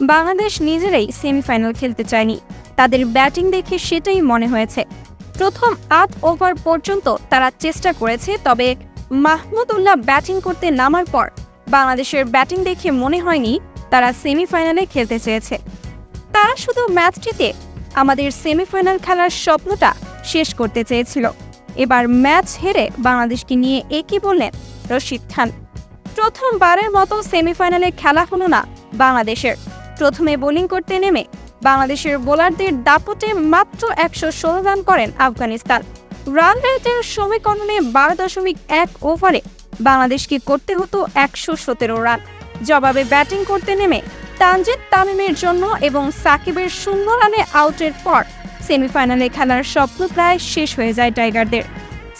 বাংলাদেশ নিজেরাই সেমিফাইনাল খেলতে চায়নি। তাদের ব্যাটিং দেখে সেটাই মনে হয়েছে। প্রথম আট ওভার পর্যন্ত তারা চেষ্টা করেছে, তবে মাহমুদুল্লাহ ব্যাটিং করতে নামার পর বাংলাদেশের ব্যাটিং দেখে মনে হয়নি তারা সেমিফাইনালে খেলতে চেয়েছে। তারা শুধু ম্যাচটিতে আমাদের সেমিফাইনাল খেলার স্বপ্নটা শেষ করতে চেয়েছিল। এবার ম্যাচ হেরে বাংলাদেশকে নিয়ে একই বললেন রশিদ খান। প্রথমবারের মতো সেমিফাইনালে খেলা হলো না বাংলাদেশের। প্রথমে বোলিং করতে নেমে বাংলাদেশের বোলারদের দাপটে মাত্র একশো ষোলো রান করেন আফগানিস্তান। রান রেটের সমীকরণে বারো দশমিক এক ওভারে বাংলাদেশকে করতে হতো একশো সতেরো রান। জবাবে ব্যাটিং করতে নেমে তানজিদ তামিমের জন্য এবং সাকিবের শূন্য রানে আউটের পর সেমিফাইনালে খেলার স্বপ্ন প্রায় শেষ হয়ে যায় টাইগারদের।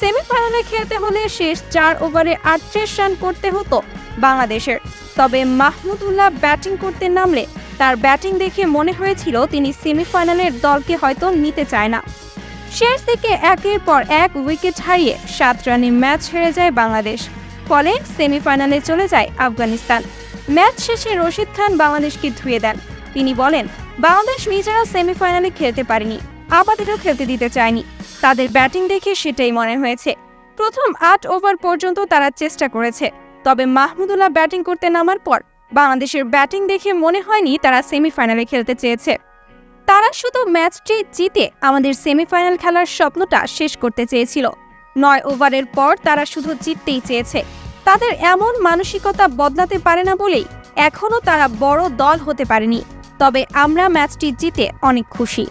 সেমিফাইনালে খেলতে হলে শেষ চার ওভারে আটত্রিশ রান করতে হতো বাংলাদেশের। তবে মাহমুদুল্লাহ ব্যাটিং করতে নামলে তার ব্যাটিং দেখে মনে হয়েছিল তিনি সেমিফাইনালের দলকে হয়তো নিতে চায় না। শেষ দিকে একের পর এক উইকেট হারিয়ে সাত রানে ম্যাচ হেরে যায় বাংলাদেশ। ফলে সেমিফাইনালে চলে যায় আফগানিস্তান। ম্যাচ শেষে রশিদ খান বাংলাদেশকে ধুয়ে দেন। তিনি বলেন, বাংলাদেশ নিজেরা সেমিফাইনালে খেলতে পারেনি, আপাতত খেলতে দিতে চায়নি। তাদের ব্যাটিং দেখে সেটাই মনে হয়েছে। প্রথম আট ওভার পর্যন্ত তারা চেষ্টা করেছে, তবে মাহমুদুল্লাহ ব্যাটিং করতে নামার পর বাংলাদেশের ব্যাটিং দেখে মনে হয়নি তারা সেমিফাইনালে খেলতে চেয়েছে। তারা শুধু ম্যাচটি জিতে আমাদের সেমিফাইনাল খেলার স্বপ্নটা শেষ করতে চেয়েছিল। নয় ওভারের পর তারা শুধু জিততেই চেয়েছে। তাদের এমন মানসিকতা বদলাতে পারে না বলেই এখনও তারা বড় দল হতে পারেনি। তবে আমরা ম্যাচটি জিতে অনেক খুশি।